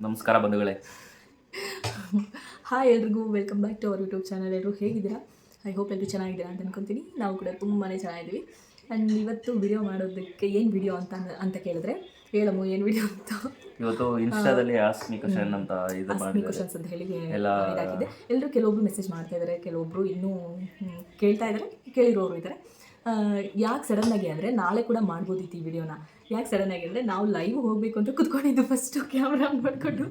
ನಮಸ್ಕಾರ ಬಂಧುಗಳೇ. ಹಾಯ್ ಎಲ್ರಿಗೂ welcome back to our YouTube channel ಎಲ್ಲರೂ ಹೇಗಿದ್ದೀರಾ? ಐ ಹೋಪ್ ಎಲ್ಲರೂ ಚೆನ್ನಾಗಿದ್ದೀರಾ ಅಂತ ಅನ್ಕೊತೀನಿ. ನಾವು ಕೂಡ ತುಂಬಾ ಚೆನ್ನಾಗಿದ್ದೀವಿ. ಆ್ಯಂಡ್ ಇವತ್ತು ವಿಡಿಯೋ ಮಾಡೋದಕ್ಕೆ ಏನು ವಿಡಿಯೋ ಅಂತ ಅಂತ ಕೇಳಿದ್ರೆ ಹೇಳಮ್ಮ ಏನು ವಿಡಿಯೋ ಅಂತ? ಇವತ್ತು ಇನ್ಸ್ಟಾದಲ್ಲಿ ಆಸ್ಮಿ ಕ್ವಶನ್ ಅಂತ ಇದು ಕ್ವಶನ್ಸ್ ಅಂತ ಹೇಳಿ ಎಲ್ಲ- ಇದಾಗಿದೆ. ಎಲ್ಲರೂ ಕೆಲವೊಬ್ರು ಮೆಸೇಜ್ ಮಾಡ್ತಾ ಇದ್ದಾರೆ ಕೆಲವೊಬ್ರು ಇನ್ನೂ ಕೇಳ್ತಾ ಇದ್ದಾರೆ ಕೇಳಿರೋರು ಇದ್ದಾರೆ ಯಾಕೆ ಸಡನ್ನಾಗಿ ಅಂದರೆ ನಾಳೆ ಕೂಡ ಮಾಡ್ಬೋದಿತ್ತು ಈ ವಿಡಿಯೋನ ಯಾಕೆ ಸಡನ್ ಅಂದರೆ ನಾವು ಲೈವ್ ಹೋಗಬೇಕು ಅಂತ ಕುತ್ಕೊಂಡಿದ್ದು ಫಸ್ಟು ಕ್ಯಾಮ್ರಾ ಮಾಡಿಕೊಂಡು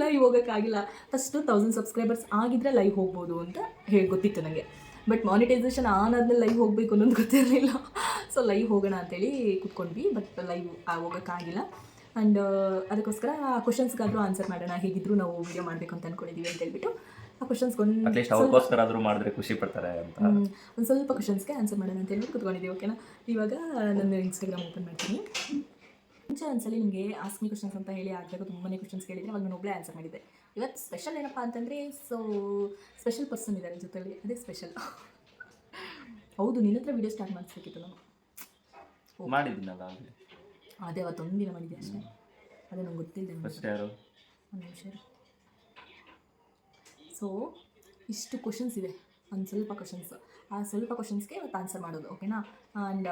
ಲೈವ್ ಹೋಗೋಕ್ಕಾಗಿಲ್ಲ. ಫಸ್ಟು ತೌಸಂಡ್ ಸಬ್ಸ್ಕ್ರೈಬರ್ಸ್ ಆಗಿದ್ದರೆ ಲೈವ್ ಹೋಗ್ಬೋದು ಅಂತ ಹೇಳಿ ಗೊತ್ತಿತ್ತು ನನಗೆ ಬಟ್ ಮಾನಿಟೈಸೇಷನ್ ಆನ್ ಆದಮೇಲೆ ಲೈವ್ ಹೋಗಬೇಕು ಅನ್ನೋದು ಗೊತ್ತಿರಲಿಲ್ಲ. ಸೊ ಲೈವ್ ಹೋಗೋಣ ಅಂತೇಳಿ ಕುತ್ಕೊಂಡ್ವಿ ಬಟ್ ಲೈವ್ ಹೋಗೋಕ್ಕಾಗಿಲ್ಲ. ಆ್ಯಂಡ್ ಅದಕ್ಕೋಸ್ಕರ ಕ್ವಶನ್ಸ್ಗಾದರೂ ಆನ್ಸರ್ ಮಾಡೋಣ. ಹೇಗಿದ್ರು ನಾವು ವೀಡಿಯೋ ಮಾಡಬೇಕು ಅಂತ ಅಂದ್ಕೊಂಡಿದ್ದೀವಿ ಅಂತ ಹೇಳ್ಬಿಟ್ಟು ಆ ಕ್ವಶನ್ಸ್ಗೊಂದು ಅವ್ರಿಗೋಸ್ಕರ ಆದ್ರೂ ಮಾಡಿದ್ರೆ ಖುಷಿ ಪಡ್ತಾರೆ ಅಂತ. ಒಂದು ಸ್ವಲ್ಪ ಕ್ವಶನ್ಸ್ಗೆ ಆನ್ಸರ್ ಮಾಡೋಣ ಅಂತ ಹೇಳ್ಬಿಟ್ಟು ಕುತ್ಕೊಂಡಿದ್ದೀವಿ ಓಕೆನಾ ಇವಾಗ ನನ್ನ ಇನ್ಸ್ಟಾಗ್ರಾಮ್ ಓಪನ್ ಮಾಡ್ತೀನಿ. ಮುಂಚೆ ಒಂದ್ಸಲಿ ನಿಮಗೆ ಆಸ್ಮಿ ಕ್ವಶನ್ಸ್ ಅಂತ ಹೇಳಿ ಆಗಬೇಕು ತುಂಬಾ ಕ್ವಶನ್ಸ್ ಕೇಳಿದ್ರೆ ಅವಾಗ ನಾನು ಒಬ್ಬಳೇ ಆನ್ಸರ್ ಮಾಡಿದ್ದೆ. ಇವತ್ತು ಸ್ಪೆಷಲ್ ಏನಪ್ಪ ಅಂತಂದರೆ ಸೊ ಸ್ಪೆಷಲ್ ಪರ್ಸನ್ ಇದ್ದಾರೆ ಜೊತೆಲಿ. ಅದೇ ಸ್ಪೆಷಲ್ ಹೌದು ನಿನ್ನ ಹತ್ರ ವಿಡಿಯೋ ಸ್ಟಾರ್ಟ್ ಮಾಡಿಸ್ಬೇಕಿತ್ತು ನಾನು. ಮಾಡಿದ್ದೀನಲ್ಲ ಅದೇ ಅವತ್ತೊಂದು ದಿನ ಮಾಡಿದ್ದೆ ಅಷ್ಟೇ? ಅದೇ ನಂಗೆ ಗೊತ್ತಿಲ್ಲ ಫಸ್ಟ್ ಯಾರು? ಒಂದು ನಿಮಿಷ ಸೊ ಇಷ್ಟು ಕ್ವಶನ್ಸ್ ಇದೆ ಒಂದು ಸ್ವಲ್ಪ ಕ್ವಶನ್ಸ್ ಆ ಸ್ವಲ್ಪ ಕ್ವಶನ್ಸ್ಗೆ ಇವತ್ತು ಆನ್ಸರ್ ಮಾಡೋದು ಓಕೆನಾ ಆ್ಯಂಡ್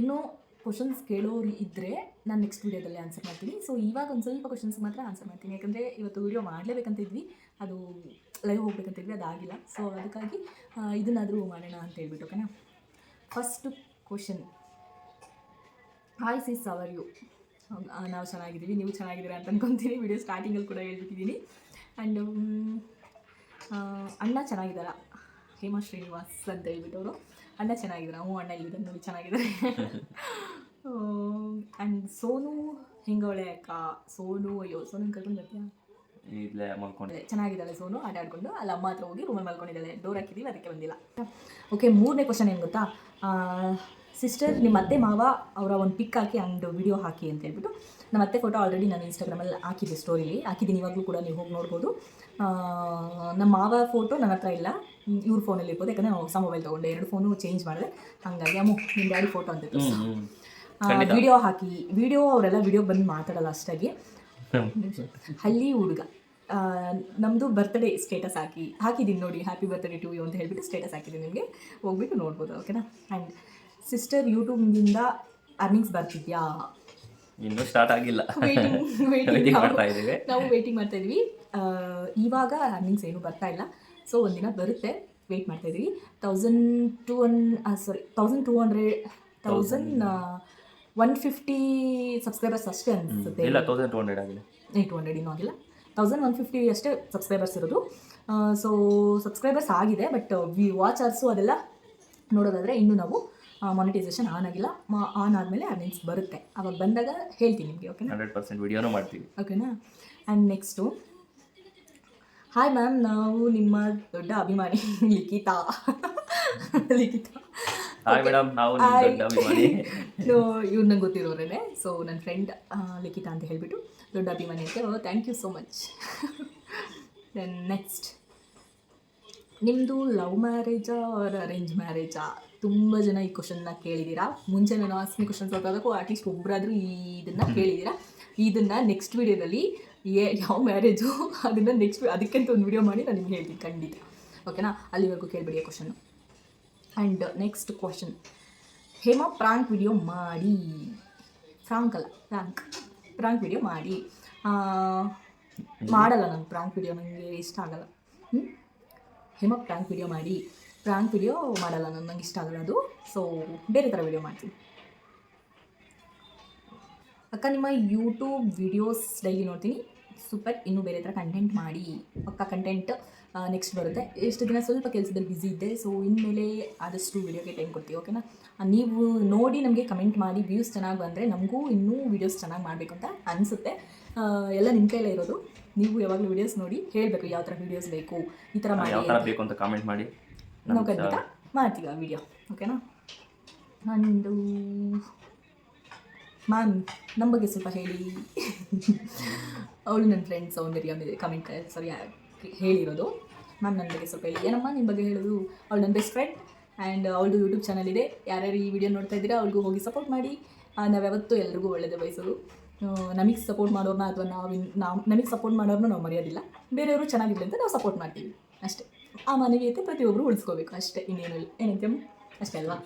ಇನ್ನೂ ಕ್ವಶನ್ಸ್ ಕೇಳೋರು ಇದ್ದರೆ ನಾನು ನೆಕ್ಸ್ಟ್ ವೀಡಿಯೋದಲ್ಲಿ ಆನ್ಸರ್ ಮಾಡ್ತೀನಿ. ಸೊ ಇವಾಗ ಒಂದು ಸ್ವಲ್ಪ ಕ್ವಶನ್ಸ್ ಮಾತ್ರ ಆನ್ಸರ್ ಮಾಡ್ತೀನಿ. ಯಾಕಂದರೆ ಇವತ್ತು ವೀಡಿಯೋ ಮಾಡಲೇಬೇಕಂತ ಇದ್ವಿ. ಅದು ಲೈವ್ ಹೋಗ್ಬೇಕಂತ ಇದ್ವಿ, ಅದಾಗಿಲ್ಲ. ಸೊ ಅದಕ್ಕಾಗಿ ಇದನ್ನಾದರೂ ಮಾಡೋಣ ಅಂತ ಹೇಳ್ಬಿಟ್ಟು ಓಕೆನಾ first question hi sis how are you ನಾವು ಚೆನ್ನಾಗಿದ್ದೀವಿ, ನೀವು ಚೆನ್ನಾಗಿದ್ದೀರಾ ಅಂತ ಅನ್ಕೊತೀನಿ. ವಿಡಿಯೋ ಸ್ಟಾರ್ಟಿಂಗಲ್ಲಿ ಕೂಡ ಹೇಳ್ಬಿಟ್ಟಿದ್ದೀನಿ. ಆ್ಯಂಡ್ ಅಣ್ಣ ಚೆನ್ನಾಗಿದ್ದಾರ ಹೇಮಾ ಶ್ರೀನಿವಾಸ್ ಅಂತ ಹೇಳ್ಬಿಟ್ಟು ಅವರು ಅಣ್ಣ ಚೆನ್ನಾಗಿದ್ದಾರೆ ಹ್ಞೂ ಅಣ್ಣ ಇಲ್ಲಿದ್ದಾರೆ ನೋಡಿ ಚೆನ್ನಾಗಿದ್ದಾರೆ. ಆ್ಯಂಡ್ ಸೋನು ಹಿಂಗೋಳೆ ಅಕ್ಕ? ಸೋನು ಅಯ್ಯೋ ಸೋನು ಕರ್ಕೊಂಡು ಬರ್ತೀಯಾ? ಇಲ್ಲೇ ಮಲ್ಕೊಂಡೆ ಚೆನ್ನಾಗಿದ್ದಾಳೆ ಸೋನು ಆಟ ಆಡ್ಕೊಂಡು. ಅಲ್ಲಿ ಅಮ್ಮ ಹತ್ರ ಹೋಗಿ ರೂಮಲ್ಲಿ ಮಲ್ಕೊಂಡಿದ್ದಾಳೆ. ಡೋರ್ ಹಾಕಿದ್ದೀವಿ ಅದಕ್ಕೆ ಬಂದಿಲ್ಲ. ಓಕೆ ಮೂರನೇ ಕ್ವಶನ್ ಏನು ಗೊತ್ತಾ? ಸಿಸ್ಟರ್ ನಿಮ್ಮ ಅತ್ತೆ ಮಾವ ಅವರ ಒಂದು ಪಿಕ್ ಹಾಕಿ ಆ್ಯಂಡ್ ವಿಡಿಯೋ ಹಾಕಿ ಅಂತ ಹೇಳ್ಬಿಟ್ಟು ನಮ್ಮ ಅತ್ತೆ ಫೋಟೋ ಆಲ್ರೆಡಿ ನಾನು ಇನ್ಸ್ಟಾಗ್ರಾಮಲ್ಲಿ ಹಾಕಿದ್ದೆ ಸ್ಟೋರಿಲಿ ಹಾಕಿದ್ದೀನಿ ಇವಾಗಲೂ ಕೂಡ ನೀವು ಹೋಗಿ ನೋಡ್ಬೋದು. ನಮ್ಮ ಮಾವ ಫೋಟೋ ನನ್ನ ಹತ್ರ ಇಲ್ಲ. ಇವ್ರ ಫೋನಲ್ಲಿ ಇರ್ಬೋದು. ಯಾಕಂದರೆ ನಾವು ಹೊಸ ಮೊಬೈಲ್ ತೊಗೊಂಡೆ. ಎರಡು ಫೋನು ಚೇಂಜ್ ಮಾಡಿದೆ. ಹಾಗಾಗಿ ಅಮ್ಮ ನಿಮ್ಮ ಡ್ಯಾಡಿ ಫೋಟೋ ಅಂತ ವಿಡಿಯೋ ಹಾಕಿ. ವಿಡಿಯೋ ಅವರೆಲ್ಲ ವಿಡಿಯೋ ಬಂದು ಮಾತಾಡಲ್ಲ ಅಷ್ಟಾಗಿ. ಹಳ್ಳಿ ಹುಡುಗ. ನಮ್ಮದು ಬರ್ತ್ಡೇ ಸ್ಟೇಟಸ್ ಹಾಕಿ. ಹಾಕಿದ್ದೀನಿ ನೋಡಿ ಹ್ಯಾಪಿ ಬರ್ತ್ಡೇ ಟು ಯು ಅಂತ ಹೇಳ್ಬಿಟ್ಟು ಸ್ಟೇಟಸ್ ಹಾಕಿದ್ದೀನಿ ನಿಮಗೆ. ಹೋಗ್ಬಿಟ್ಟು ನೋಡ್ಬೋದು ಓಕೆನಾ ಆ್ಯಂಡ್ ಸಿಸ್ಟರ್ ಯೂಟ್ಯೂಬ್ನಿಂದ ಅರ್ನಿಂಗ್ಸ್ ಬರ್ತಿದ್ಯಾ? ಇನ್ನೂ ಸ್ಟಾರ್ಟ್ ಆಗಿಲ್ಲ. ವೇಟಿಂಗ್ ಮಾಡ್ತಾ. ನಾವು ವೇಟಿಂಗ್ ಮಾಡ್ತಾ ಇದ್ವಿ ಆ, ಇವಾಗ ಅರ್ನಿಂಗ್ಸ್ ಏನು ಬರ್ತಾ ಇಲ್ಲ. ಸೊ ಒಂದಿನ ಬರುತ್ತೆ. ವೆಯ್ಟ್ ಮಾಡ್ತಾ ಇದ್ದೀವಿ. Thousand two one sorry thousand two hundred thousand one fifty subscribers ಅಷ್ಟೇ ಅನಿಸುತ್ತೆ. ಇಲ್ಲ ತೌಸಂಡ್ ಟು ಹಂಡ್ರೆಡ್ ಆಗಿದೆ. ಏಯ್ಟ್ ಹಂಡ್ರೆಡ್ ಇನ್ನೂ ಆಗಿಲ್ಲ. ತೌಸಂಡ್ ಒನ್ ಫಿಫ್ಟಿ ಅಷ್ಟೇ ಸಬ್ಸ್ಕ್ರೈಬರ್ಸ್ ಇರೋದು. ಸೊ ಸಬ್ಸ್ಕ್ರೈಬರ್ಸ್ ಆಗಿದೆ ಬಟ್ ವಿ ವಾಚರ್ಸು ಅದೆಲ್ಲ ನೋಡೋದಾದರೆ ಇನ್ನೂ ನಾವು ಮಾನಿಟೈಸೇಷನ್ ಆನ್ ಆಗಿಲ್ಲ. ಆನ್ ಆದಮೇಲೆ ಅರ್ನಿಂಗ್ಸ್ ಬರುತ್ತೆ. ಅವಾಗ ಬಂದಾಗ ಹೇಳ್ತೀನಿ ನಿಮಗೆ ಓಕೆನಾ ಹಂಡ್ರೆಡ್ ಪರ್ಸೆಂಟ್ ವಿಡಿಯೋನೂ ಮಾಡ್ತೀವಿ. ಓಕೆನಾ ಆ್ಯಂಡ್ ನೆಕ್ಸ್ಟು ಹಾಯ್ ಮ್ಯಾಮ್ ನಾವು ನಿಮ್ಮ ದೊಡ್ಡ ಅಭಿಮಾನಿ ಲಿಖಿತಾ. ಲಿಖಿತಾ. ಹಾಯ್ ಮೇಡಮ್ ನಾವು ನಿಮ್ಮ ದೊಡ್ಡ ಅಭಿಮಾನಿ. ಇವ್ರು ನಂಗೆ ಗೊತ್ತಿರೋರೇ ಸೊ ನನ್ನ ಫ್ರೆಂಡ್ ಲಿಖಿತಾ ಅಂತ ಹೇಳಿಬಿಟ್ಟು ದೊಡ್ಡ ಅಭಿಮಾನಿ ಅಂತ. ಓ thank you so much then next ನಿಮ್ಮದು ಲವ್ ಮ್ಯಾರೇಜಾ ಆರ್ ಅರೇಂಜ್ ಮ್ಯಾರೇಜಾ ತುಂಬ ಜನ ಈ ಕ್ವಶನ್ನ ಕೇಳಿದ್ದೀರಾ ಮುಂಚೆ ನಾನು ಆಸ್ಮಿ ಕ್ವಶನ್ಸ್ ಅದಕ್ಕೂ ಅಟ್ಲೀಸ್ಟ್ ಒಬ್ಬರಾದರೂ ಇದನ್ನು ಕೇಳಿದ್ದೀರಾ ಇದನ್ನು ನೆಕ್ಸ್ಟ್ ವೀಡಿಯೋದಲ್ಲಿ ಏ ಯಾವ ಮ್ಯಾರೇಜು ಅದನ್ನು ನೆಕ್ಸ್ಟ್ ಅದಕ್ಕಿಂತ ಒಂದು ವಿಡಿಯೋ ಮಾಡಿ ನಾನು ನಿಮ್ಗೆ ಹೇಳ್ತೀನಿ ಖಂಡಿತ. ಓಕೆನಾ ಅಲ್ಲಿವರೆಗೂ ಕೇಳಬೇಡಿ question and next question Hema prank video ಮಾಡಿ. ಫ್ರಾಂಕ್ ಅಲ್ಲ ಪ್ರಾಂಕ್ ಪ್ರಾಂಕ್ ವಿಡಿಯೋ ಮಾಡಿ. ಮಾಡಲ್ಲ ನಾನು ಪ್ರಾಂಕ್ ವಿಡಿಯೋ ನನಗೆ ಇಷ್ಟ ಆಗಲ್ಲ. ಹ್ಞೂ ಹೇಮಾ ಪ್ರಾಂಕ್ ವಿಡಿಯೋ ಮಾಡಿ. ಪ್ರಾಂಕ್ ವಿಡಿಯೋ ಮಾಡಲ್ಲ, ನಾನು ನಂಗೆ ಇಷ್ಟ ಆಗಲ್ಲ ಅದು. ಸೊ ಬೇರೆ ಥರ ವಿಡಿಯೋ ಮಾಡ್ತೀನಿ. ಅಕ್ಕ, ನಿಮ್ಮ ಯೂಟ್ಯೂಬ್ ವಿಡಿಯೋಸ್ ಡೈಲಿ ನೋಡ್ತೀನಿ. ಸೂಪರ್ ಇನ್ನೂ ಬೇರೆ ಥರ ಕಂಟೆಂಟ್ ಮಾಡಿ. ಪಕ್ಕ ಕಂಟೆಂಟ್ ನೆಕ್ಸ್ಟ್ ಬರುತ್ತೆ. ಎಷ್ಟು ದಿನ ಸ್ವಲ್ಪ ಕೆಲಸದಲ್ಲಿ ಬ್ಯುಸಿ ಇದ್ದೆ ಸೊ ಇನ್ಮೇಲೆ ಆದಷ್ಟು ವಿಡಿಯೋಗೆ ಟೈಮ್ ಕೊಡ್ತೀವಿ ಓಕೆನಾ ನೀವು ನೋಡಿ ನಮಗೆ ಕಮೆಂಟ್ ಮಾಡಿ ವ್ಯೂಸ್ ಚೆನ್ನಾಗಿ ಬಂದರೆ ನಮಗೂ ಇನ್ನೂ ವೀಡಿಯೋಸ್ ಚೆನ್ನಾಗಿ ಮಾಡಬೇಕು ಅಂತ ಅನಿಸುತ್ತೆ. ಎಲ್ಲ ನಿಮ್ಮ ಕೈಲೇ ಇರೋದು. ನೀವು ಯಾವಾಗಲೂ ವೀಡಿಯೋಸ್ ನೋಡಿ ಹೇಳಬೇಕು, ಯಾವ ಥರ ವೀಡಿಯೋಸ್ ಬೇಕು, ಈ ಥರ ಮಾಡಿ ಬೇಕು ಅಂತ ಕಮೆಂಟ್ ಮಾಡಿ. ಖಂಡಿತ ಮಾಡ್ತೀವಿ ವಿಡಿಯೋ ಓಕೆನಾ ನಂದು ಮ್ಯಾಮ್ ನಮ್ಮ ಬಗ್ಗೆ ಸ್ವಲ್ಪ ಹೇಳಿ. ಅವಳು ನನ್ನ ಫ್ರೆಂಡ್ ಸೌಂದರ್ಯ ಕಮೆಂಟ್ ಸಾರಿ ಹೇಳಿರೋದು. ಮ್ಯಾಮ್ ನನ್ನ ಬಗ್ಗೆ ಸ್ವಲ್ಪ ಹೇಳಿ. ಏನಮ್ಮ ನಿಮ್ಮ ಬಗ್ಗೆ ಹೇಳೋದು? ಅವಳು ನನ್ನ ಬೆಸ್ಟ್ ಫ್ರೆಂಡ್ ಆ್ಯಂಡ್ ಅವಳದು ಯೂಟ್ಯೂಬ್ ಚಾನಲ್ ಇದೆ. ಯಾರ್ಯಾರು ಈ ವಿಡಿಯೋ ನೋಡ್ತಾ ಇದ್ದೀರಾ ಅವ್ಳಿಗೂ ಹೋಗಿ ಸಪೋರ್ಟ್ ಮಾಡಿ. ನಾವು ಯಾವತ್ತೂ ಎಲ್ರಿಗೂ ಒಳ್ಳೆಯದೇ ಬಯಸೋದು. ನಮಗೆ ಸಪೋರ್ಟ್ ಮಾಡೋರ್ನ ಅಥವಾ ನಾವು ನಾವು ನಮಗೆ ಸಪೋರ್ಟ್ ಮಾಡೋರ್ನ ನಾವು ಮರೆಯೋದಿಲ್ಲ. ಬೇರೆಯವರು ಚೆನ್ನಾಗಿರಲಿ ಅಂತ ನಾವು ಸಪೋರ್ಟ್ ಮಾಡ್ತೀವಿ. ಅಷ್ಟೇ. ಆ ಮಾನವೀಯತೆ ಪ್ರತಿಯೊಬ್ಬರು ಉಳಿಸ್ಕೋಬೇಕು. ಅಷ್ಟೇ ಇನ್ನೇನು ಇಲ್ಲ ಏನಂತೆ ಅಷ್ಟೇ ಅಲ್ವಾ?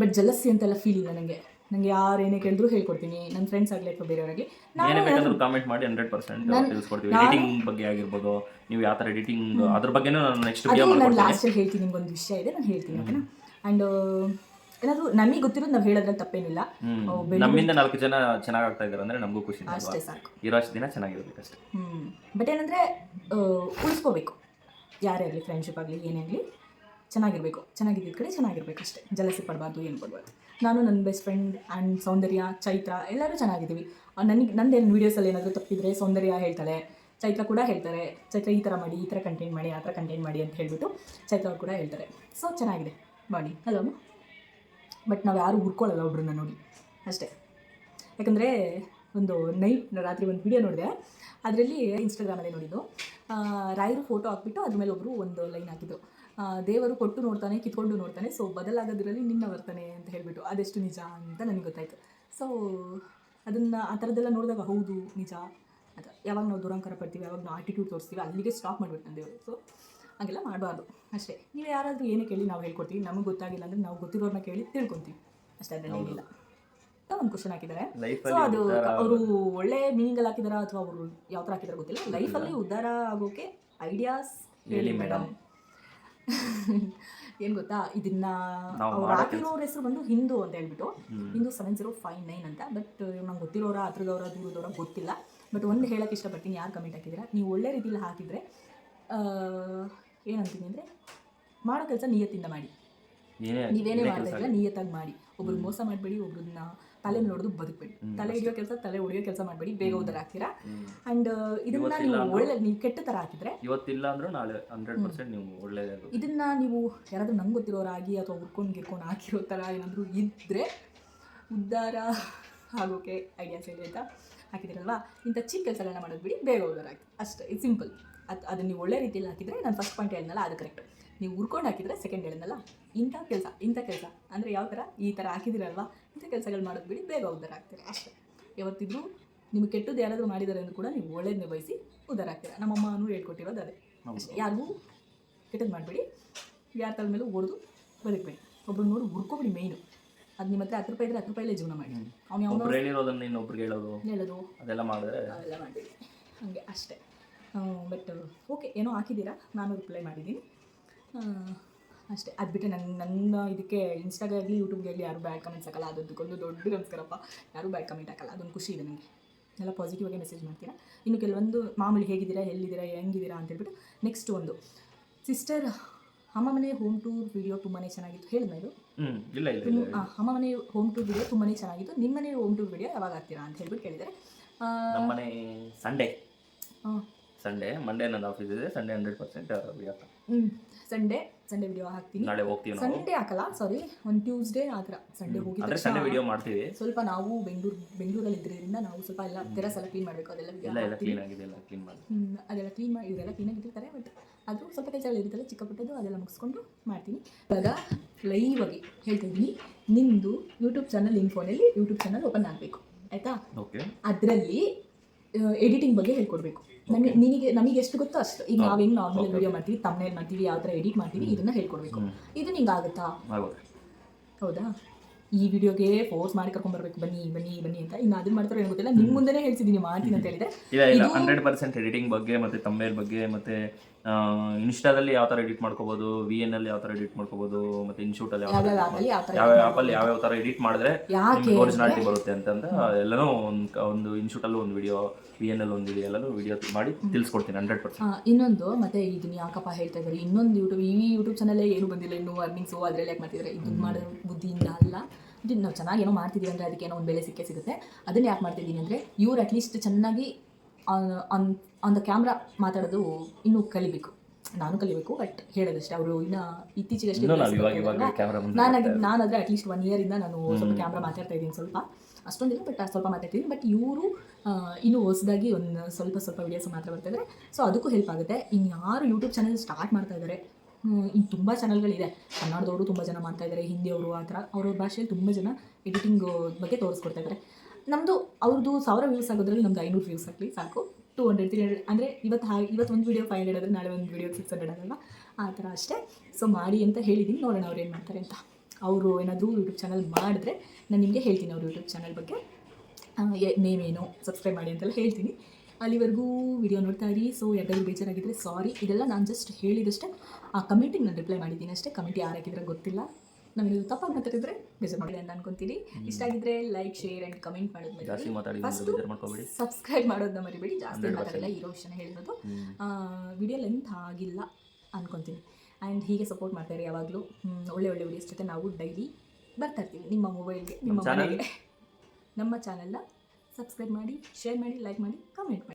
ಬಟ್ ಜಲಸ್ಸಿ ಅಂತೆಲ್ಲ ಫೀಲ್ ಇಲ್ಲ ನನಗೆ ನನಗೆ ಯಾರು ಏನೇ ಕೇಳಿದ್ರು ಹೇಳ್ಕೊಡ್ತೀನಿ. ನನ್ನ ಫ್ರೆಂಡ್ಸ್ ಆಗಲಿ ಅಥವಾ ಬೇರೆಯವರಿಗೆ ಏನೇ ಬೇಕಾದ್ರೂ ಕಾಮೆಂಟ್ ಮಾಡಿ ಹಂಡ್ರೆಡ್ ಪರ್ಸೆಂಟ್ ತಿಳಿಸ್ಕೊಡ್ತೀವಿ. ಎಡಿಟಿಂಗ್ ಬಗ್ಗೆ ಆಗಿರ್ಬೋದು ನೀವು ಯಾವ ಥರ ಎಡಿಟಿಂಗ್ ಅದ್ರ ಬಗ್ಗೆನೂ ನಾನು ನೆಕ್ಸ್ಟ್ ವಿಡಿಯೋ ನಾನು ಲಾಸ್ಟಲ್ಲಿ ಹೇಳ್ತೀನಿ ನಿಮ್ಗೊಂದು ವಿಷಯ ಇದೆ ನಾನು ಹೇಳ್ತೀನಿ ಓಕೆನಾ ಆ್ಯಂಡ್ ಏನಾದರೂ ನಮಗೆ ಗೊತ್ತಿರೋದು ನಾವು ಹೇಳೋದ್ರಲ್ಲಿ ತಪ್ಪೇನಿಲ್ಲ. ನಮ್ಮಿಂದ ನಾಲ್ಕು ಜನ ಚೆನ್ನಾಗಿ ಆಗ್ತಾ ಇದ್ದಾರೆ ಅಂದ್ರೆ ನಮಗೂ ಖುಷಿ. ಅಷ್ಟೇ ಸಾಕು. ಇರೋ ಅಷ್ಟು ದಿನ ಚೆನ್ನಾಗಿರ್ಬೇಕು ಅಷ್ಟೇ ಹ್ಞೂ ಬಟ್ ಏನಂದರೆ ಉಳಿಸ್ಕೋಬೇಕು. ಯಾರೇ ಆಗಲಿ ಫ್ರೆಂಡ್ಶಿಪ್ ಆಗಲಿ, ಏನೇ ಆಗಲಿ ಚೆನ್ನಾಗಿರಬೇಕು. ಚೆನ್ನಾಗಿದ್ದ ಕಡೆ ಚೆನ್ನಾಗಿರ್ಬೇಕು ಅಷ್ಟೇ. ಜಲಸಿ ಪಡಬಾರ್ದು, ಏನು ಪಡಬಾರ್ದು. ನಾನು ನನ್ನ best friend and Soundarya, Chaitra ಎಲ್ಲರೂ ಚೆನ್ನಾಗಿದ್ದೀವಿ. ನನಗೆ ನಂದೇನು ವೀಡಿಯೋಸಲ್ಲಿ ಏನಾದರೂ ತಪ್ಪಿದರೆ ಸೌಂದರ್ಯ ಹೇಳ್ತಾಳೆ ಚೈತ್ರ ಕೂಡ ಹೇಳ್ತಾರೆ. ಚೈತ್ರ ಈ ಥರ ಮಾಡಿ, ಈ ಥರ ಕಂಟೆಂಟ್ ಮಾಡಿ, ಆ ಥರ ಕಂಟೆಂಟ್ ಮಾಡಿ ಅಂತ ಹೇಳ್ಬಿಟ್ಟು ಚೈತ್ರ ಅವ್ರು ಕೂಡ ಹೇಳ್ತಾರೆ. ಸೊ ಚೆನ್ನಾಗಿದೆ. ಮಾಡಿ ಹಲೋ ಬಟ್ ನಾವು ಯಾರು ಹುರ್ಕೊಳ್ಳಲ್ಲ ಒಬ್ರನ್ನ ನೋಡಿ. ಅಷ್ಟೇ. ಯಾಕಂದರೆ ಒಂದು ನೈಟ್ ರಾತ್ರಿ ಒಂದು ವಿಡಿಯೋ ನೋಡಿದೆ. ಅದರಲ್ಲಿ ಇನ್ಸ್ಟಾಗ್ರಾಮಲ್ಲಿ ನೋಡಿದ್ದು. ರಾಯರು ಫೋಟೋ ಹಾಕ್ಬಿಟ್ಟು ಅದ್ರ ಮೇಲೆ ಒಬ್ಬರು ಒಂದು ಲೈನ್ ಹಾಕಿದ್ದು. ಆ, ದೇವರು ಕೊಟ್ಟು ನೋಡ್ತಾನೆ ಕಿತ್ಕೊಂಡು ನೋಡ್ತಾನೆ ಸೊ ಬದಲಾಗೋದ್ರಲ್ಲಿ ನಿನ್ನ ಬರ್ತಾನೆ ಅಂತ ಹೇಳಿಬಿಟ್ಟು. ಅದೆಷ್ಟು ನಿಜ ಅಂತ ನನಗೆ ಗೊತ್ತಾಯಿತು. ಸೊ ಅದನ್ನು ಆ ಥರದ್ದೆಲ್ಲ ನೋಡಿದಾಗ ಹೌದು ನಿಜ. ಅದು ಯಾವಾಗ ನಾವು ದುರಂಕಾರ ಪಡ್ತೀವಿ ಯಾವಾಗ ನಾವು ಆಟಿಟ್ಯೂಡ್ ತೋರಿಸ್ತೀವಿ ಅಲ್ಲಿಗೆ ಸ್ಟಾಪ್ ಮಾಡಿಬಿಡ್ತಾನೆ ದೇವರು. ಸೊ ಹಾಗೆಲ್ಲ ಮಾಡಬಾರ್ದು. ಅಷ್ಟೇ. ನೀವು ಯಾರಾದರೂ ಏನೇ ಕೇಳಿ ನಾವು ಹೇಳ್ಕೊಡ್ತೀವಿ ನಮಗೆ ಗೊತ್ತಾಗಿಲ್ಲ ಅಂದರೆ ನಾವು ಗೊತ್ತಿರೋರನ್ನ ಕೇಳಿ ತಿಳ್ಕೊತೀವಿ. ಅಷ್ಟೇ ಅದರಲ್ಲಿ ಏನಿಲ್ಲ. ಒಂದು ಕ್ವಶನ್ ಹಾಕಿದ್ದಾರೆ ಸೊ ಅದು ಅವರು ಒಳ್ಳೆ ಮೀನಿಂಗಲ್ಲಿ ಹಾಕಿದಾರ ಅಥವಾ ಅವರು ಯಾವ ತರ ಹಾಕಿದಾರ ಗೊತ್ತಿಲ್ಲ. ಲೈಫಲ್ಲಿ ಉದ್ಧಾರ ಆಗೋಕೆ ಐಡಿಯಾಸ್ ಹೇಳಿ ಮೇಡಮ್ ಏನ್ ಗೊತ್ತಾ? ಇದನ್ನ ಅವ್ರು ಹಾಕಿರೋರ ಹೆಸರು ಬಂದು ಹಿಂದೂ ಅಂತ ಹೇಳ್ಬಿಟ್ಟು. Hindu seven zero five nine ಅಂತ. ಬಟ್ ನಂಗೆ ಗೊತ್ತಿರೋರ ಹತ್ರದವ್ರ ದೂರದವ್ರ ಗೊತ್ತಿಲ್ಲ. ಬಟ್ ಒಂದು ಹೇಳಕ್ಕೆ ಇಷ್ಟಪಡ್ತೀನಿ. ಯಾರು ಕಮೆಂಟ್ ಹಾಕಿದ್ದೀರಾ ನೀವು ಒಳ್ಳೆ ರೀತಿಯಲ್ಲಿ ಹಾಕಿದರೆ ಏನಂತೀನಿ ಅಂದರೆ ಮಾಡೋ ಕೆಲಸ ನಿಯತ್ತಿಂದ ಮಾಡಿ. ನೀವೇನೇ ಮಾಡ್ತಾ ಕೆಲಸ ನಿಯತ್ತಾಗಿ ಮಾಡಿ. ಒಬ್ರು ಮೋಸ ಮಾಡಬೇಡಿ ಒಬ್ರನ್ನ ತಲೆ ನೋಡೋದು ಬದುಕಬೇಡಿ. ತಲೆ ಹಿಡಿಯೋ ಕೆಲಸ ತಲೆ ಹೊಡೆಯೋ ಕೆಲಸ ಮಾಡಬೇಡಿ ಬೇಗ ಉದ್ದಾರ ಹಾಕ್ತೀರಾ ಅಂಡ್ ಇದನ್ನ ನೀವು ಒಳ್ಳೆ ನೀವು ಕೆಟ್ಟ ತರ ಹಾಕಿದ್ರೆ? ಇವತ್ತಿಲ್ಲ ಅಂದ್ರೂ ನಾಳೆ ಹಂಡ್ರೆಡ್ ಪರ್ಸೆಂಟ್ ನೀವು ಒಳ್ಳೆ ಇದನ್ನ ನೀವು ಯಾರಾದರೂ ನಂಗೆ ಗೊತ್ತಿರೋರಾಗಿ ಅಥವಾ ಹುರ್ಕೊಂಡು ಗಿರ್ಕೊಂಡು ಹಾಕಿರೋ ಥರ ಏನಾದರೂ ಇದ್ರೆ ಉದ್ಧಾರ ಆಗೋಕೆ ಐಡಿಯಾಸ್ ಇದೆ ಅಂತ ಹಾಕಿದಿರಲ್ವಾ ಇಂಥ ಚಿಕ್ಕ ಕೆಲಸಗಳನ್ನ ಮಾಡೋದು ಬಿಡಿ ಬೇಗ ಉದ್ಧಾರ ಹಾಕಿ ಅಷ್ಟೇ ಇದು ಸಿಂಪಲ್ ಅದು ಅದನ್ನು ನೀವು ಒಳ್ಳೆ ರೀತಿಯಲ್ಲಿ ಹಾಕಿದರೆ ನಾನು ಫಸ್ಟ್ ಪಾಯಿಂಟ್ ಹೇಳಿದ್ನಲ್ಲ ಅದು ಕರೆಕ್ಟ್ ನೀವು ಹುರ್ಕೊಂಡು ಹಾಕಿದರೆ ಸೆಕೆಂಡ್ ಹೇಳಿದ್ನಲ್ಲ ಇಂಥ ಕೆಲಸ ಇಂಥ ಕೆಲಸ. ಅಂದರೆ ಯಾವ ಥರ ಈ ಥರ ಹಾಕಿದಿರಲ್ವಾ ಕೆಲಸಗಳು ಮಾಡೋದು ಬಿಡಿ ಬೇಗ ಉದ್ದಾರ ಆಗ್ತೀರಾ ಅಷ್ಟೇ. ಯಾವತ್ತಿದ್ರೂ ನಿಮ್ಗೆ ಕೆಟ್ಟದ್ದು ಯಾರಾದರೂ ಮಾಡಿದ್ದಾರೆ ಅಂದ್ರೂ ಕೂಡ ನೀವು ಒಳ್ಳೇದನ್ನೇ ಬಯಸಿ ಉದ್ದಾರ ಆಗ್ತೀರಾ. ನಮ್ಮಮ್ಮನೂ ಹೇಳ್ಕೊಟ್ಟಿರೋದು ಅದೇ. ಅಷ್ಟೇ. ಯಾರಿಗೂ ಕೆಟ್ಟದ್ದು ಮಾಡಬೇಡಿ. ಯಾರ ತಲೆ ಮೇಲೂ ಹೊಡೆದು ಬದುಕಬೇಡಿ. ಒಬ್ರು ನೋಡಿ ಹುಡ್ಕೊಬಿಡಿ ಮೇಯ್ನು ಅದು ನಿಮ್ಮ ಹತ್ರ ಹತ್ತು ರೂಪಾಯಿ ಇದ್ರೆ ಹತ್ತು ರೂಪಾಯಿಲೇ ಜೀವನ ಮಾಡಿ. ಅವ್ನು ಹೇಳಿರೋದನ್ನ ಇನ್ನೊಬ್ರಿಗೆ ಹೇಳೋದು ಹೇಳೋದು. ಅದೆಲ್ಲ ಮಾಡಿದ್ರೆ ಅವೆಲ್ಲ ಮಾಡಬೇಡಿ ಹಾಗೆ ಅಷ್ಟೇ. ಬಟ್ ಓಕೆ ಏನೋ ಹಾಕಿದ್ದೀರಾ? ನಾನು ರಿಪ್ಲೈ ಮಾಡಿದ್ದೀನಿ. ಅಷ್ಟೇ. ಅದು ಬಿಟ್ಟರೆ ನನ್ನ ನನ್ನ ಇದಕ್ಕೆ ಇನ್ಸ್ಟಾಗ್ರಾಮ್ ಆಗಲಿ ಯೂಟ್ಯೂಬ್ಗೆ ಆಗಲಿ ಯಾರು ಬ್ಯಾಡ್ ಕಮೆಂಟ್ಸ್ ಹಾಕಲ್ಲ. ಅದೊಂದಕ್ಕೊಂದು ದೊಡ್ಡ ನಮಸ್ಕಾರಪ್ಪ ಯಾರೂ ಬ್ಯಾಡ್ ಕಮೆಂಟ್ ಹಾಕಲ್ಲ. ಅದೊಂದು ಖುಷಿ ಇದೆ ನನಗೆ. ಎಲ್ಲ ಪಾಸಿಟಿವ್ ಆಗಿ ಮೆಸೇಜ್ ಮಾಡ್ತೀರಾ? ಇನ್ನು ಕೆಲವೊಂದು ಮಾಮೂಲಿ ಹೇಗಿದ್ದೀರಾ ಎಲ್ಲಿದ್ದೀರಾ ಹೆಂಗಿದ್ದೀರಾ ಅಂತೇಳ್ಬಿಟ್ಟು ನೆಕ್ಸ್ಟ್ ಒಂದು. ಸಿಸ್ಟರ್ ಅಮ್ಮ ಮನೆ ಹೋಮ್ ಟೂರ್ ವಿಡಿಯೋ ತುಂಬಾ ಚೆನ್ನಾಗಿತ್ತು. ಹೇಳಿದ್ನ ಇದು? ಇಲ್ಲ ಅಮ್ಮ ಮನೆ ಹೋಮ್ ಟೂರ್ ವಿಡಿಯೋ ತುಂಬಾ ಚೆನ್ನಾಗಿತ್ತು. ನಿಮ್ಮ ಮನೆ ಹೋಮ್ ಟೂರ್ ವಿಡಿಯೋ ಯಾವಾಗ ಆಗ್ತೀರಾ ಅಂತ ಹೇಳ್ಬಿಟ್ಟು ನಮ್ಮನೆ ಸಂಡೇ ಆ, ಸಂಡೇ ಮಂಡೇ ನನ್ನ ಆಫೀಸ್ ಇದೆ. Sunday hundred percent hmm. Sunday Sunday video ಹಾಕ್ತೀನಿ. ನಾಳೆ ಹೋಗ್ತೀವಿ ನಾವು. ಸಂಡೇ ಹಾಕಲ್ಲ ಸಾರಿ ಒಂದು ಟ್ಯೂಸ್ಡೇ ಆ ಥರ. ಸಂಡೇ ಹೋಗಿ ಅಂದ್ರೆ ಸಂಡೇ ವಿಡಿಯೋ ಮಾಡ್ತೀವಿ. ಸ್ವಲ್ಪ ನಾವು ಬೆಂಗಳೂರು ಬೆಂಗಳೂರಲ್ಲಿ ಇದ್ರಿಂದ ನಾವು ಸ್ವಲ್ಪ ಎಲ್ಲ ಟೆರಸ್ ಎಲ್ಲ ಕ್ಲೀನ್ ಮಾಡಬೇಕು ಅದೆಲ್ಲ ಎಲ್ಲ ಎಲ್ಲ ಕ್ಲೀನ್ ಆಗಿದೆ ಎಲ್ಲ ಕ್ಲೀನ್ ಮಾಡಿ. ಅದೆಲ್ಲ ಕ್ಲೀನ್ ಮಾಡಿ ಇವರೆಲ್ಲ ಕ್ಲೀನ್ ಆಗಿರ್ತಾರೆ ಬಟ್ ಅದು ಸ್ವಲ್ಪ ಕೆಲಸಗಳು ಇರುತ್ತಲ್ಲ ಚಿಕ್ಕ ಪುಟ್ಟದ್ದು ಅದೆಲ್ಲ ಮುಗಿಸ್ಕೊಂಡು ಮಾಡ್ತೀನಿ. ಇವಾಗ ಲೈವ್ ಆಗಿ ಹೇಳ್ತಾ ಇದ್ದೀನಿ. ನಿಮ್ಮದು ಯೂಟ್ಯೂಬ್ ಚಾನಲ್ ಇನ್ಫೋನಲ್ಲಿ ಫೋನಲ್ಲಿ ಯೂಟ್ಯೂಬ್ ಚಾನಲ್ ಓಪನ್ ಆಗಬೇಕು. ಆಯಿತಾ? ಓಕೆ ಅದರಲ್ಲಿ ಎಡಿಟಿಂಗ್ ಬಗ್ಗೆ ಹೇಳ್ಕೊಡ್ಬೇಕು. ನಮಗೆ ನಿನಗೆ ನಮಗೆ ಎಷ್ಟು ಗೊತ್ತೋ ಅಷ್ಟು. ಈಗ ನಾವು ಹೆಂಗೆ ನಾರ್ಮಲ್ ವಿಡಿಯೋ ಮಾಡ್ತೀವಿ ತಮ್ಮನೇಲಿ ಮಾಡ್ತೀವಿ ಯಾವ ಥರ ಎಡಿಟ್ ಮಾಡ್ತೀವಿ ಇದನ್ನ ಹೇಳ್ಕೊಡ್ಬೇಕು. ಇದು ನಿಂಗೆ ಆಗುತ್ತಾ? ಹೌದಾ? ಈ ವಿಡಿಯೋಗೆ ಫೋರ್ಸ್ ಮಾಡಿ ಕರ್ಕೊಂಡ್ಬರ್ಬೇಕು ಬನ್ನಿ ಬನ್ನಿ ಬನ್ನಿ ಅಂತ. ಇನ್ನು ಅದನ್ನ ಮಾಡ್ತಾರೆ ಏನು ಗೊತ್ತಿಲ್ಲ. ನಿಮ್ಮ ಮುಂದೆನೇ ಹೇಳ್ತಿದ್ದೀನಿ ಮಾಡ್ತೀನಿ ಅಂತ ಹೇಳಿದ್ರೆ ಹಂಡ್ರೆಡ್ ಪರ್ಸೆಂಟ್ ಎಡಿಟಿಂಗ್ ಬಗ್ಗೆ ಮತ್ತೆ ತಮ್ಮೇರ್ ಬಗ್ಗೆ ಮತ್ತೆ ಇನ್ಸ್ಟಾದಲ್ಲಿ ಯಾವ ಥರ ಎಡಿಟ್ ಮಾಡ್ಕೋಬೋದು ವಿ ಎನ್ ಅಲ್ಲಿ ಯಾವ ಥರ ಎಡಿಟ್ ಮಾಡ್ಕೋಬೋದು ಮತ್ತೆ ಇನ್ಶೂಟಲ್ಲಿ ಯಾವ ಯಾವ ಆಪ್ ಯಾವ ಆ್ಯಪಲ್ಲಿ ಯಾವ್ಯಾವ ಥರ ಎಡಿಟ್ ಮಾಡಿದ್ರೆ ಒರಿಜಿನಾಲಿಟಿ ಬರುತ್ತೆ ಅಂತಂದ ಎಲ್ಲನೂ ಒಂದು ಒಂದು ಅಲ್ಲಿ ಒಂದು ವಿಡಿಯೋ ವಿ ಎನ್ ಅಲ್ಲಿ ಒಂದು ವಿಡಿಯೋ ಎಲ್ಲನೂ ವಿಡಿಯೋ ಮಾಡಿ ತಿಳಿಸ್ಕೊಡ್ತೀನಿ ಹಂಡ್ರೆಡ್ ಪರ್ಸೆಂಟ್ ಇನ್ನೊಂದು ಮತ್ತೆ ಇದನ್ನ ಯಾಕಪ್ಪ ಹೇಳ್ತಾ ಇದ್ದಾರೆ ಇನ್ನೊಂದು ಯೂಟ್ಯೂಬ್ ಈ ಯೂಟ್ಯೂಬ್ ಚಾನಲ್ಲೇ ಏನು ಬಂದಿಲ್ಲ ಇನ್ನೂ ಅರ್ನಿಂಗ್ಸು ಅದರಲ್ಲಿ ಯಾಕೆ ಮಾಡ್ತಿದ್ದಾರೆ ಇದು ಮಾಡೋ ಬುದ್ಧಿಯಿಂದ ಅಲ್ಲ. ಇದು ನಾವು ಚೆನ್ನಾಗಿ ಏನೋ ಮಾಡ್ತಿದ್ದೀವಿ ಅಂದರೆ ಅದಕ್ಕೆ ಏನೋ ಒಂದು ಬೆಲೆ ಸಿಕ್ಕೇ ಸಿಗುತ್ತೆ. ಅದನ್ನ ಯಾಕೆ ಮಾಡ್ತಿದ್ದೀನಿ ಅಂದರೆ ಇವ್ರು ಅಟ್ಲೀಸ್ಟ್ ಚೆನ್ನಾಗಿ ಆನ್ ಆನ್ ದ ಕ್ಯಾಮ್ರಾ ಮಾತಾಡೋದು ಇನ್ನೂ ಕಲಿಬೇಕು. ನಾನು ಕಲಿಬೇಕು ಬಟ್ ಹೇಳೋದಷ್ಟೇ. ಅವರು ಇನ್ನು ಇತ್ತೀಚೆಗಷ್ಟೇ ನಾನು ನಾನಾಗಿ ನಾನಾದರೆ ಅಟ್ಲೀಸ್ಟ್ ಒನ್ ಇಂದ ನಾನು ಸ್ವಲ್ಪ ಕ್ಯಾಮ್ರಾ ಮಾತಾಡ್ತಾ ಇದ್ದೀನಿ ಸ್ವಲ್ಪ. ಅಷ್ಟೊಂದಿಲ್ಲ ಬಟ್ ಸ್ವಲ್ಪ ಮಾತಾಡ್ತೀನಿ ಬಟ್ ಇವರು ಇನ್ನೂ ಹೊಸದಾಗಿ ಒಂದು ಸ್ವಲ್ಪ ಸ್ವಲ್ಪ ವಿಡಿಯೋಸ್ ಮಾತ್ರ ಬರ್ತಾ ಇದ್ದಾರೆ ಸೊ ಅದಕ್ಕೂ ಹೆಲ್ಪ್ ಆಗುತ್ತೆ. ಇನ್ನು ಯಾರು ಯೂಟ್ಯೂಬ್ ಚಾನಲ್ ಸ್ಟಾರ್ಟ್ ಮಾಡ್ತಾ ಇದ್ದಾರೆ ಇನ್ನು ತುಂಬ ಚಾನಲ್ಗಳಿದೆ ಕನ್ನಡದವರು ತುಂಬ ಜನ ಮಾಡ್ತಾ ಇದ್ದಾರೆ ಹಿಂದಿಯವರು ಆ ಥರ. ಅವ್ರವ್ರ ಭಾಷೆಯಲ್ಲಿ ತುಂಬ ಜನ ಎಡಿಟಿಂಗ್ ಬಗ್ಗೆ ತೋರಿಸ್ಕೊಡ್ತಾ ಇದ್ದಾರೆ ನಮ್ಮದು ಅವ್ರದ್ದು ಸಾವಿರ ವ್ಯೂಸ್ ಆಗೋದ್ರಲ್ಲಿ ನಮ್ದು ಐನೂರು ವ್ಯೂಸ್ ಆಗಲಿ ಸಾಕು. ಟೂ ಹಂಡ್ರೆಡ್ ತ್ರೀ ಹಂಡ್ರೆಡ್ ಅಂದರೆ ಇವತ್ತು ಹಾ ಇವತ್ತು ಒಂದು ವೀಡಿಯೋ ಫೈವ್ ಹಂಡ್ರೆಡ್ ಆದರೆ ನಾಳೆ ಒಂದು ವೀಡಿಯೋ ಸಿಕ್ಸ್ ಹಂಡ್ರೆಡ್ ಆಗಲ್ವಾ? ಆ ಥರ ಅಷ್ಟೇ. ಸೊ ಮಾಡಿ ಅಂತ ಹೇಳಿದ್ದೀನಿ ನೋಡೋಣ ಅವ್ರು ಏನು ಮಾಡ್ತಾರೆ ಅಂತ. ಅವರು ಏನಾದರೂ ಯೂಟ್ಯೂಬ್ ಚಾನಲ್ ಮಾಡಿದ್ರೆ ನಾನು ನಿಮಗೆ ಹೇಳ್ತೀನಿ ಅವ್ರ ಯೂಟ್ಯೂಬ್ ಚಾನಲ್ ಬಗ್ಗೆ. ನೇಮ್ ಏನು ಸಬ್ಸ್ಕ್ರೈಬ್ ಮಾಡಿ ಅಂತೆಲ್ಲ ಹೇಳ್ತೀನಿ. ಅಲ್ಲಿವರೆಗೂ ವಿಡಿಯೋ ನೋಡ್ತಾ ಇರಿ. ಸೊ ಯಾರಾದರೂ ಬೇಜಾರಾಗಿದ್ದರೆ ಸಾರಿ ಇದೆಲ್ಲ ನಾನು ಜಸ್ಟ್ ಹೇಳಿದಷ್ಟೇ. ಆ ಕಮೆಂಟಿಗೆ ನಾನು ರಿಪ್ಲೈ ಮಾಡಿದ್ದೀನಿ ಅಷ್ಟೇ. ಕಮೆಂಟ್ ಯಾರು ಹಾಕಿದ್ರೆ ಗೊತ್ತಿಲ್ಲ. ನಮಗೆ ತಪ್ಪಾಗಿ ಮಾತಾಡಿದ್ರೆ ಬೇಜಾರು ಮಾಡಿ ಅಂತ ಅನ್ಕೊಂತೀನಿ. ಇಷ್ಟ ಆಗಿದ್ರೆ ಲೈಕ್ ಶೇರ್ ಅಂಡ್ ಕಮೆಂಟ್ ಮಾಡೋದು ಫಸ್ಟು ಸಬ್ಸ್ಕ್ರೈಬ್ ಮಾಡೋದನ್ನ ಮರಿಬೇಡಿ. ಜಾಸ್ತಿ 100% ಮಾತಾಡಿಲ್ಲ ಇರೋ ವಿಷಯನ ಹೇಳಿರೋದು ವಿಡಿಯೋ ಲೆಂತ್ ಆಗಿಲ್ಲ ಅನ್ಕೊತೀನಿ. ಆ್ಯಂಡ್ ಹೀಗೆ ಸಪೋರ್ಟ್ ಮಾಡ್ತಾರೆ ಯಾವಾಗಲೂ. ಒಳ್ಳೆ ಒಳ್ಳೆ ವಿಡಿಯೋಸ್ ಜೊತೆ ನಾವು ಡೈಲಿ ಬರ್ತಾ ಇರ್ತೀವಿ ನಿಮ್ಮ ಮೊಬೈಲ್ಗೆ ನಿಮ್ಮ? ಮನೆಗೆ ನಮ್ಮ ಚಾನಲ್ನ ಸಬ್ಸ್ಕ್ರೈಬ್ ಮಾಡಿ ಶೇರ್ ಮಾಡಿ ಲೈಕ್ ಮಾಡಿ ಕಮೆಂಟ್ ಮಾಡಿ.